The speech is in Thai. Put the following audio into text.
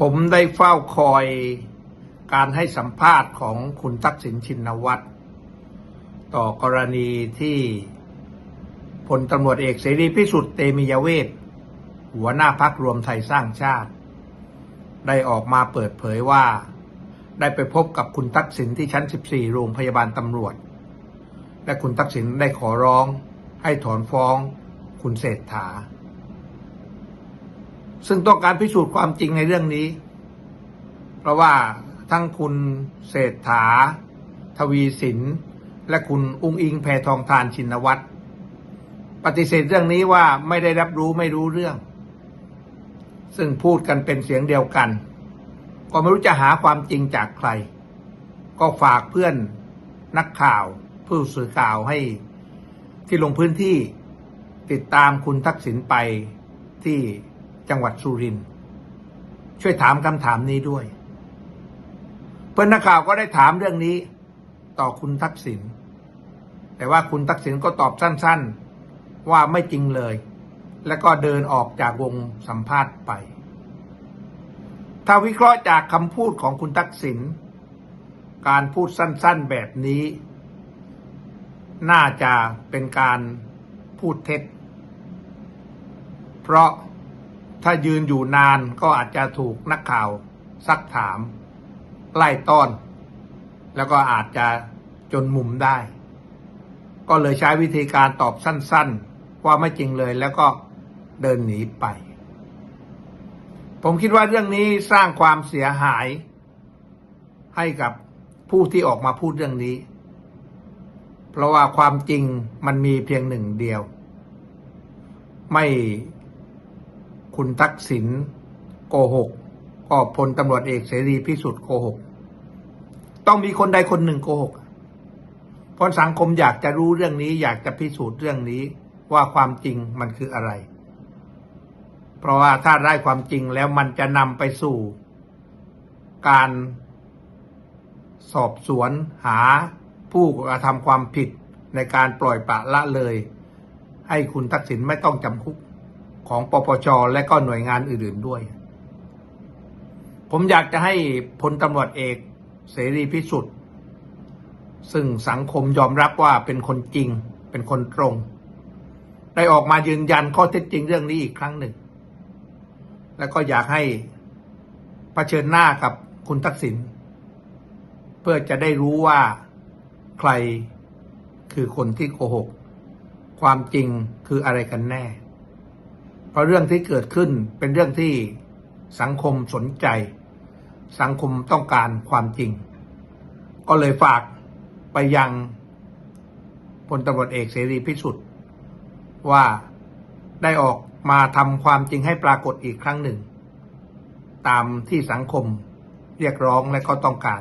ผมได้เฝ้าคอยการให้สัมภาษณ์ของคุณทักษิณชินวัตร ต่อกรณีที่พลตำรวจเอกเสรีพิสุทธิ์เตมียเวทหัวหน้าพักรวมไทยสร้างชาติ ได้ออกมาเปิดเผยว่า ได้ไปพบกับคุณทักษิณที่ชั้น 14 โรงพยาบาลตำรวจ และคุณทักษิณได้ขอร้องให้ถอนฟ้องคุณเศรษฐา ซึ่งต้องการพิสูจน์ความจริงในเรื่องนี้ เพราะว่าทั้งคุณเศรษฐา ทวีสิน และคุณอุ้งอิงแพทองทานชินวัตรปฏิเสธเรื่องนี้ว่าไม่ได้รับรู้ไม่รู้เรื่อง ซึ่งพูดกันเป็นเสียงเดียวกัน ก็ไม่รู้จะหาความจริงจากใคร ก็ฝากเพื่อนนักข่าว ผู้สื่อข่าวให้ที่ลงพื้นที่ติดตามคุณทักษิณไปที่ จังหวัดสุรินทร์ช่วยถามคำถามนี้ด้วย เพื่อนนักข่าวก็ได้ถามเรื่องนี้ ต่อคุณทักษิณแต่ว่าคุณทักษิณก็ตอบสั้น ๆ ว่าไม่จริงเลย แล้วก็เดินออกจากวงสัมภาษณ์ไป ถ้าวิเคราะห์จากคำพูดของคุณทักษิณการพูดสั้น ๆแบบนี้ น่าจะเป็นการพูดเท็จ เพราะ ถ้ายืนอยู่นานก็อาจจะถูกนักข่าวซักถาม ไล่ต้อน แล้วก็อาจจะจนมุมได้ ก็เลยใช้วิธีการตอบสั้นๆ ว่าไม่จริงเลยแล้วก็เดินหนีไป ผมคิดว่าเรื่องนี้สร้างความเสียหาย ให้กับผู้ที่ออกมาพูดเรื่องนี้ เพราะว่าความจริงมันมีเพียงหนึ่งเดียว ไม่ คุณทักษิณโกหกก็พลตำรวจเอกเสรีพิสุทธิ์โกหก ต้องมีคนใดคนหนึ่งโกหกเพราะสังคมอยากจะรู้เรื่องนี้ อยากจะพิสูจน์เรื่องนี้ว่าความจริงมันคืออะไร เพราะว่าถ้าได้ความจริงแล้วมันจะนำไปสู่ การสอบสวนหาผู้กระทำความผิดในการปล่อยปละละเลย ให้คุณทักษิณไม่ต้องจำคุก ของปปชและก็หน่วยงานอื่น ๆด้วย ผมอยากจะให้พลตำรวจเอกเสรีพิสุทธิ์ ซึ่งสังคมยอมรับว่าเป็นคนจริง เป็นคนตรง ได้ออกมายืนยันข้อเท็จจริงเรื่องนี้อีกครั้งหนึ่ง แล้วก็อยากให้เผชิญหน้ากับคุณทักษิณเพื่อจะได้รู้ว่าใครคือคนที่โกหก ความจริงคืออะไรกันแน่ ราะเรื่องที่เกิดขึ้นเป็นเรื่องที่สังคมสนใจ สังคมต้องการความจริง ก็เลยฝากไปยังพลตำรวจเอกเสรีพิสุทธิ์ว่าได้ออกมาทำความจริงให้ปรากฏอีกครั้งหนึ่ง ตามที่สังคมเรียกร้องและก็ต้องการ